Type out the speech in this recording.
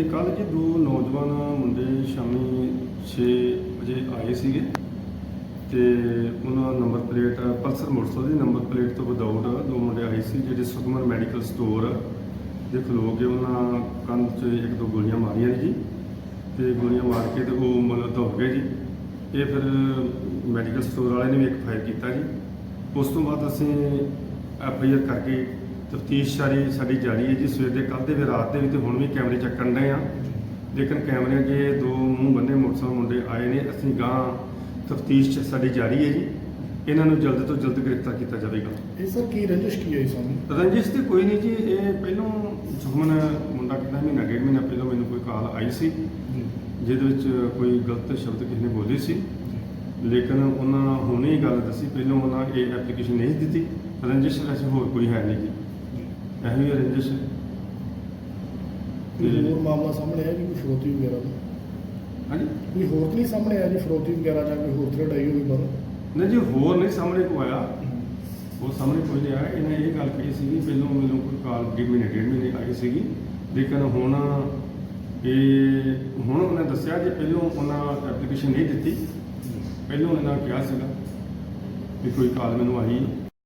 ਜੀ ਕੱਲ ਜੀ ਦੋ ਨੌਜਵਾਨ ਮੁੰਡੇ ਸ਼ਾਮੀ 6 ਵਜੇ ਆਏ ਸੀਗੇ ਤੇ ਉਹਨਾਂ ਨੰਬਰ ਪਲੇਟ, ਪਲਸਰ ਮੋਟਰਸਾਈਕਲ ਦੀ ਨੰਬਰ ਪਲੇਟ ਤੋਂ ਵਿਦਆਊਟ ਦੋ ਮੁੰਡੇ ਆਏ ਸੀ ਜਿਹੜੇ ਸੁਖਮਨ ਮੈਡੀਕਲ ਸਟੋਰ ਦੇ ਖਲੋ ਕੇ ਉਹਨਾਂ ਕੰਨ 'ਚ ਇੱਕ ਦੋ ਗੋਲੀਆਂ ਮਾਰੀਆਂ ਜੀ ਤੇ ਗੋਲੀਆਂ ਮਾਰ ਕੇ ਤੇ ਉਹ ਮਤਲਬ ਦੌੜ ਗਏ ਜੀ। ਇਹ ਫਿਰ ਮੈਡੀਕਲ ਸਟੋਰ ਵਾਲੇ ਨੇ ਵੀ ਇੱਕ ਫਾਇਰ ਕੀਤਾ ਜੀ। ਉਸ ਤੋਂ ਬਾਅਦ ਅਸੀਂ ਐਫ ਆਈ ਆਰ ਕਰਕੇ ਤਫਤੀਸ਼ ਸਾਰੀ ਸਾਡੀ ਜਾਰੀ ਹੈ ਜੀ ਸਵੇਰ ਦੇ ਕੱਲ੍ਹ ਦੇ ਵੀ ਰਾਤ ਦੇ ਵੀ ਤੇ ਹੁਣ ਵੀ ਕੈਮਰੇ ਚੱਕਣ ਡਏ ਆ। ਲੇਕਿਨ 'ਚ ਇਹ ਦੋ ਮੂੰਹ ਬੰਨੇ ਮੋਟਰਸਾਈਕਲ ਮੁੰਡੇ ਆਏ ਨੇ ਅਸੀਂ ਗਾਂ ਤਫਤੀਸ਼ ਸਾਡੀ ਜਾਰੀ ਹੈ ਜੀ। ਇਹਨਾਂ ਨੂੰ ਜਲਦ ਤੋਂ ਜਲਦ ਗ੍ਰਿਫਤਾਰ ਕੀਤਾ ਜਾਵੇਗਾ। ਇਹ ਸਰ ਕੀ ਰੰਜਿਸ਼ ਕੀ ਹੈ ਸਾਨੂੰ? ਰੰਜਿਸ਼ ਤੇ ਕੋਈ ਨਹੀਂ ਜੀ ਇਹ ਪਹਿਲੋਂ ਸੁਖਮਨ ਮੁੰਡਾ ਕਿੰਨਾ ਮਹੀਨਾ ਡੇਢ ਮਹੀਨਾ ਪਹਿਲਾਂ ਮੈਨੂੰ ਕੋਈ ਕਾਲ ਆਈ ਸੀ। ਜਿਹਦੇ ਵਿੱਚ ਕੋਈ ਗਲਤ ਸ਼ਬਦ ਕਿਸੇ ਨੇ ਬੋਲੇ ਸੀ। ਲੇਕਿਨ ਉਹਨਾਂ ਹੁਣੇ ਹੀ ਗੱਲ ਦੱਸੀ ਪਹਿਲਾਂ ਉਹਨਾਂ ਇਹ ਐਪਲੀਕੇਸ਼ਨ ਨਹੀਂ ਦਿੱਤੀ। ਰੰਜਿਸ਼ ਵੈਸੇ ਹੋਰ ਕੋਈ ਹੈ ਨਹੀਂ ਜੀ। ਇਹੋ ਹੀ ਰੰਜਿਸ਼। ਕੋਈ ਤੇ- ਹੋਰ ਮਾਮਲਾ ਸਾਹਮਣੇ ਆਇਆ ਜੀ ਕੋਈ ਫਰੋਤੀ ਵਗੈਰਾ ਦਾ? ਹਾਂਜੀ? ਕੋਈ ਹੋਰ ਤਾਂ ਨਹੀਂ ਸਾਹਮਣੇ ਆਇਆ ਜੀ ਫਰੋਤੀ ਵਗੈਰਾ ਜਾਂ ਕੋਈ ਹੋਰ ਥ੍ਰੈਡ ਆਈ ਹੋਵੇ ਬਾਹਰ? ਨਹੀਂ ਜੀ ਹੋਰ ਨਹੀਂ ਸਾਹਮਣੇ ਕੋ ਆਇਆ। ਉਹ ਸਾਹਮਣੇ ਕੋਈ ਨਹੀਂ ਆਇਆ। ਇਹਨੇ ਇਹ ਗੱਲ ਕਹੀ ਸੀਗੀ ਪਹਿਲਾਂ ਮੈਨੂੰ ਕੋਈ ਕਾਲ ਡੇਢ ਮਹੀਨੇ ਡੇਢ ਮਹੀਨੇ ਆਈ ਸੀਗੀ। ਲੇਕਿਨ ਹੁਣ ਇਹ ਹੁਣ ਉਹਨੇ ਦੱਸਿਆ ਕਿ ਪਹਿਲਾਂ ਉਹਨਾਂ ਐਪਲੀਕੇਸ਼ਨ ਨਹੀਂ ਦਿੱਤੀ ਪਹਿਲਾਂ ਇਹਨਾਂ ਕਿਹਾ ਸੀਗਾ ਵੀ ਕੋਈ ਕਾਲ ਮੈਨੂੰ ਆਈ।